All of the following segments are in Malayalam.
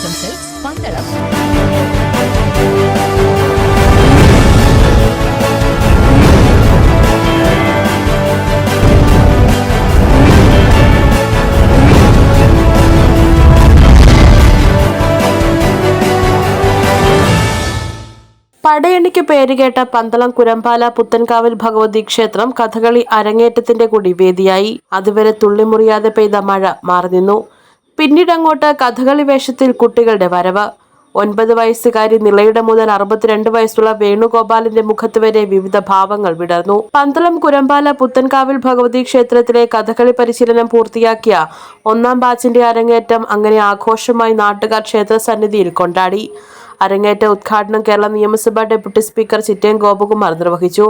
സിൽക്സ് പന്തളം പടയണിക്ക് പേരുകേട്ട പന്തളം കുരമ്പാല പുത്തൻകാവിൽ ഭഗവതി ക്ഷേത്രം കഥകളി അരങ്ങേറ്റത്തിന്റെ കൂടി വേദിയായി. അതുവരെ തുള്ളിമുറിയാതെ പെയ്ത മഴ മാറി നിന്നു പിന്നീടങ്ങോട്ട് കഥകളി വേഷത്തിൽ കുട്ടികളുടെ വരവ്. ഒൻപത് വയസ്സുകാരി നിളയുടെ മുതൽ അറുപത്തിരണ്ട് വയസ്സുള്ള വേണുഗോപാലിന്റെ മുഖത്ത് വരെ വിവിധ ഭാവങ്ങൾ വിടർന്നു. പന്തളം കുരമ്പാല പുത്തൻകാവിൽ ഭഗവതി ക്ഷേത്രത്തിലെ കഥകളി പരിശീലനം പൂർത്തിയാക്കിയ ഒന്നാം ബാച്ചിന്റെ അരങ്ങേറ്റം അങ്ങനെ ആഘോഷമായി നാട്ടുകാർ ക്ഷേത്ര സന്നിധിയിൽ കൊണ്ടാടി. അരങ്ങേറ്റ ഉദ്ഘാടനം കേരള നിയമസഭാ ഡെപ്യൂട്ടി സ്പീക്കർ ചിറ്റേൻ ഗോപകുമാർ നിർവഹിച്ചു.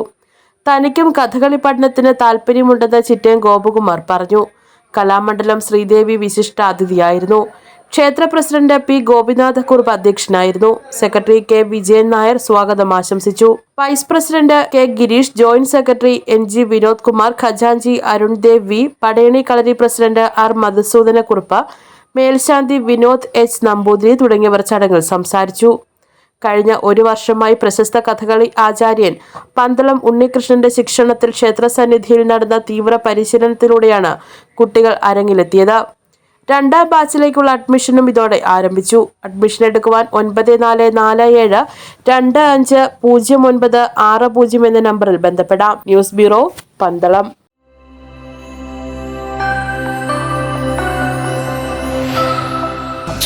തനിക്കും കഥകളി പഠനത്തിന് താല്പര്യമുണ്ടെന്ന് ചിറ്റേൻ ഗോപകുമാർ പറഞ്ഞു. കലാമണ്ഡലം ശ്രീദേവി വിശിഷ്ട അതിഥിയായിരുന്നു ക്ഷേത്ര പ്രസിഡന്റ് പി ഗോപിനാഥ കുറുപ്പ് അധ്യക്ഷനായിരുന്നു. സെക്രട്ടറി കെ വിജയൻ നായർ സ്വാഗതം ആശംസിച്ചു. Vice president K Girish joint secretary N G Vinod Kumar ഖജാൻജി Arun Dev V Padayani Kalari president R Madhusoodana Kurup മേൽശാന്തി വിനോദ് എച്ച് നമ്പൂതിരി തുടങ്ങിയവർ ചടങ്ങിൽ സംസാരിച്ചു. കഴിഞ്ഞ ഒരു വർഷമായി പ്രശസ്ത കഥകളി ആചാര്യൻ പന്തളം ഉണ്ണികൃഷ്ണന്റെ ശിക്ഷണത്തിൽ ക്ഷേത്രസന്നിധിയിൽ നടന്ന തീവ്ര പരിശീലനത്തിലൂടെയാണ് കുട്ടികൾ അരങ്ങിലെത്തിയത്. രണ്ടാം ബാച്ചിലേക്കുള്ള അഡ്മിഷനും ഇതോടെ ആരംഭിച്ചു. അഡ്മിഷൻ എടുക്കുവാൻ ഒൻപത് നാല് നാല് ഏഴ് രണ്ട് അഞ്ച് പൂജ്യം ഒൻപത് ആറ് പൂജ്യം എന്ന നമ്പറിൽ ബന്ധപ്പെടാം. News bureau Pandalam.